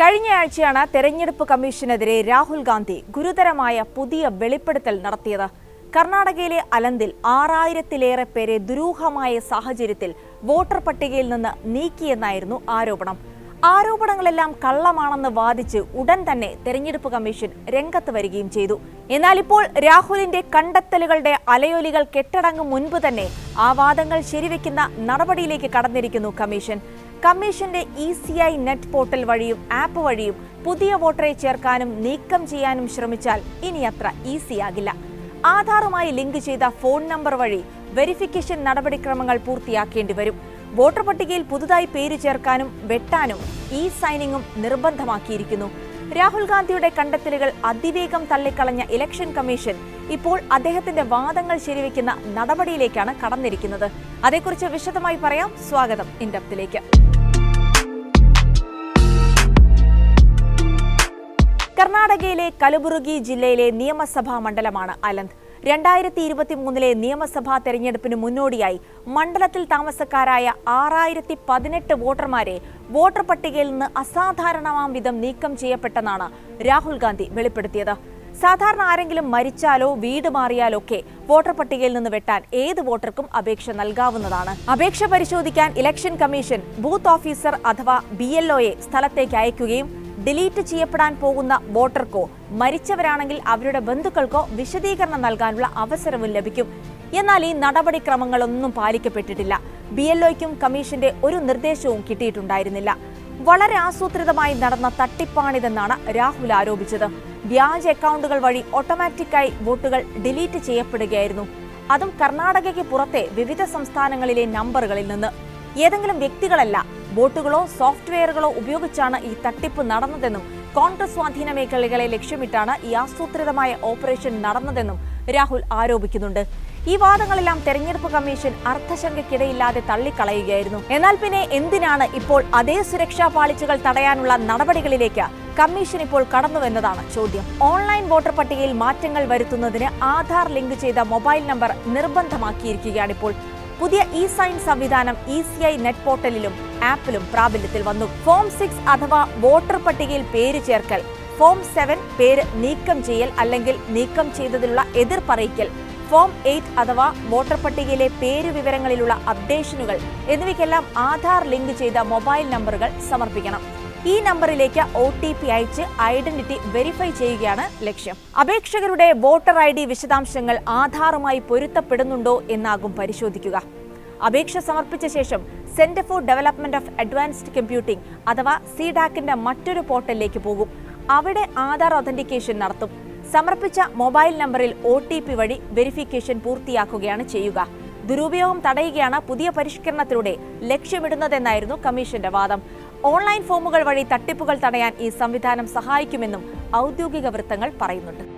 കഴിഞ്ഞയാഴ്ചയാണ് തെരഞ്ഞെടുപ്പ് കമ്മീഷനെതിരെ രാഹുൽ ഗാന്ധി ഗുരുതരമായ പുതിയ വെളിപ്പെടുത്തൽ നടത്തിയത്. കർണാടകയിലെ അലന്തിൽ ആറായിരത്തിലേറെ പേരെ ദുരൂഹമായ സാഹചര്യത്തിൽ വോട്ടർ പട്ടികയിൽ നിന്ന് നീക്കിയെന്നായിരുന്നു ആരോപണം. ആരോപണങ്ങളെല്ലാം കള്ളമാണെന്ന് വാദിച്ച് ഉടൻ തന്നെ തെരഞ്ഞെടുപ്പ് കമ്മീഷൻ രംഗത്ത് വരികയും ചെയ്തു. എന്നാൽ ഇപ്പോൾ രാഹുലിന്റെ കണ്ടെത്തലുകളുടെ അലയൊലികൾ കെട്ടടങ്ങും മുൻപ് തന്നെ ആ വാദങ്ങൾ ശരിവെക്കുന്ന നടപടിയിലേക്ക് കടന്നിരിക്കുന്നു കമ്മീഷൻ. കമ്മീഷന്റെ E C I net portal വഴിയും ആപ്പ് വഴിയും പുതിയ വോട്ടറെ ചേർക്കാനും നീക്കം ചെയ്യാനും ശ്രമിച്ചാൽ ഇനി അത്ര ഈസിയാകില്ല ആധാറുമായി ലിങ്ക് ചെയ്ത ഫോൺ നമ്പർ വഴി വെരിഫിക്കേഷൻ നടപടിക്രമങ്ങൾ പൂർത്തിയാക്കേണ്ടി വരും. വോട്ടർ പട്ടികയിൽ പുതുതായി പേര് ചേർക്കാനും വെട്ടാനും ഇ സൈനിങ്ങും നിർബന്ധമാക്കിയിരിക്കുന്നു. രാഹുൽ ഗാന്ധിയുടെ കണ്ടെത്തലുകൾ അതിവേഗം തള്ളിക്കളഞ്ഞ ഇലക്ഷൻ കമ്മീഷൻ ഇപ്പോൾ അദ്ദേഹത്തിന്റെ വാദങ്ങൾ ശരിവെക്കുന്ന നടപടിയിലേക്കാണ് കടന്നിരിക്കുന്നത്. അതേക്കുറിച്ച് വിശദമായി പറയാം സ്വാഗതം ഇൻഡപ്തിലേക്ക്. കർണാടകയിലെ കലബുറുഗി ജില്ലയിലെ നിയമസഭാ മണ്ഡലമാണ് അലന്ത് രണ്ടായിരത്തി ഇരുപത്തി മൂന്നിലെ നിയമസഭാ തെരഞ്ഞെടുപ്പിന് മുന്നോടിയായി മണ്ഡലത്തിൽ താമസക്കാരായ ആറായിരത്തി പതിനെട്ട് വോട്ടർമാരെ വോട്ടർ പട്ടികയിൽ നിന്ന് അസാധാരണമാം വിധം നീക്കം ചെയ്യപ്പെട്ടെന്നാണ് രാഹുൽ ഗാന്ധി വെളിപ്പെടുത്തിയത്. സാധാരണ ആരെങ്കിലും മരിച്ചാലോ വീട് മാറിയാലോ ഒക്കെ വോട്ടർ പട്ടികയിൽ നിന്ന് വെട്ടാൻ ഏത് വോട്ടർക്കും അപേക്ഷ നൽകാവുന്നതാണ്. അപേക്ഷ പരിശോധിക്കാൻ ഇലക്ഷൻ കമ്മീഷൻ ബൂത്ത് ഓഫീസർ അഥവാ ബി സ്ഥലത്തേക്ക് അയക്കുകയും ഡിലീറ്റ് ചെയ്യപ്പെടാൻ പോകുന്ന വോട്ടർക്കോ മരിച്ചവരാണെങ്കിൽ അവരുടെ ബന്ധുക്കൾക്കോ വിശദീകരണം നൽകാനുള്ള അവസരവും ലഭിക്കും. എന്നാൽ ഈ നടപടിക്രമങ്ങളൊന്നും പാലിക്കപ്പെട്ടിട്ടില്ല. ബി എൽഒയ്ക്കും കമ്മീഷന്റെ ഒരു നിർദ്ദേശവും കിട്ടിയിട്ടുണ്ടായിരുന്നില്ല. വളരെ ആസൂത്രിതമായി നടന്ന തട്ടിപ്പാണിതെന്നാണ് രാഹുൽ ആരോപിച്ചത്. വ്യാജ അക്കൗണ്ടുകൾ വഴി ഓട്ടോമാറ്റിക്കായി വോട്ടുകൾ ഡിലീറ്റ് ചെയ്യപ്പെടുകയായിരുന്നു. അതും കർണാടകയ്ക്ക് പുറത്തെ വിവിധ സംസ്ഥാനങ്ങളിലെ നമ്പറുകളിൽ നിന്ന്. ഏതെങ്കിലും വ്യക്തികളല്ല ബോട്ടുകളോ സോഫ്റ്റ്വെയറുകളോ ഉപയോഗിച്ചാണ് ഈ തട്ടിപ്പ് നടന്നതെന്നും കോൺഗ്രസ് സ്വാധീന മേഖലകളെ ലക്ഷ്യമിട്ടാണ് ഈ ആസൂത്രിതമായ ഓപ്പറേഷൻ നടന്നതെന്നും രാഹുൽ ആരോപിക്കുന്നുണ്ട്. ഈ വാദങ്ങളെല്ലാം തെരഞ്ഞെടുപ്പ് കമ്മീഷൻ അർത്ഥശങ്കയ്ക്കിടയില്ലാതെ തള്ളിക്കളയുകയായിരുന്നു. എന്നാൽ പിന്നെ എന്തിനാണ് ഇപ്പോൾ അതേ സുരക്ഷാ പാളിച്ചകൾ തടയാനുള്ള നടപടികളിലേക്ക് കമ്മീഷൻ ഇപ്പോൾ കടന്നുവെന്നതാണ് ചോദ്യം. ഓൺലൈൻ വോട്ടർ പട്ടികയിൽ മാറ്റങ്ങൾ വരുത്തുന്നതിന് ആധാർ ലിങ്ക് ചെയ്ത മൊബൈൽ നമ്പർ നിർബന്ധമാക്കിയിരിക്കുകയാണിപ്പോൾ പുതിയ ഇ സൈൻ സംവിധാനം ഇ സി ഐ നെറ്റ് പോർട്ടലിലും ആപ്പിലും പ്രാബല്യത്തിൽ വന്നു. ഫോം സിക്സ് അഥവാ വോട്ടർ പട്ടികയിൽ പേര് ചേർക്കൽ ഫോം സെവൻ പേര് നീക്കം ചെയ്യൽ അല്ലെങ്കിൽ നീക്കം ചെയ്തതിലുള്ള എതിർ പറയിക്കൽ ഫോം എയ്റ്റ് അഥവാ വോട്ടർ പട്ടികയിലെ പേര് വിവരങ്ങളിലുള്ള അപ്ഡേഷനുകൾ എന്നിവയ്ക്കെല്ലാം ആധാർ ലിങ്ക് ചെയ്ത മൊബൈൽ നമ്പറുകൾ സമർപ്പിക്കണം. ഈ നമ്പറിലേക്ക് ഒ ടി പി അയച്ച് ഐഡന്റിറ്റി വെരിഫൈ ചെയ്യുകയാണ് ലക്ഷ്യം. അപേക്ഷകരുടെ വോട്ടർ ഐ ഡി വിശദാംശങ്ങൾ ആധാറുമായി പൊരുത്തപ്പെടുന്നുണ്ടോ എന്നാകും പരിശോധിക്കുക. അപേക്ഷ സമർപ്പിച്ച ശേഷം centre for development of advanced computing അഥവാ സിഡാക്കിന്റെ മറ്റൊരു പോർട്ടലിലേക്ക് പോകും. അവിടെ ആധാർ ഒതന്റിക്കേഷൻ നടത്തും. സമർപ്പിച്ച മൊബൈൽ നമ്പറിൽ ഒ വഴി വെരിഫിക്കേഷൻ പൂർത്തിയാക്കുകയാണ് ചെയ്യുക. ദുരുപയോഗം തടയുകയാണ് പുതിയ പരിഷ്കരണത്തിലൂടെ ലക്ഷ്യമിടുന്നതെന്നായിരുന്നു കമ്മീഷന്റെ വാദം. ഓൺലൈൻ ഫോമുകൾ വഴി തട്ടിപ്പുകൾ തടയാൻ ഈ സംവിധാനം സഹായിക്കുമെന്നും ഔദ്യോഗിക വൃത്തങ്ങൾ പറയുന്നുണ്ട്.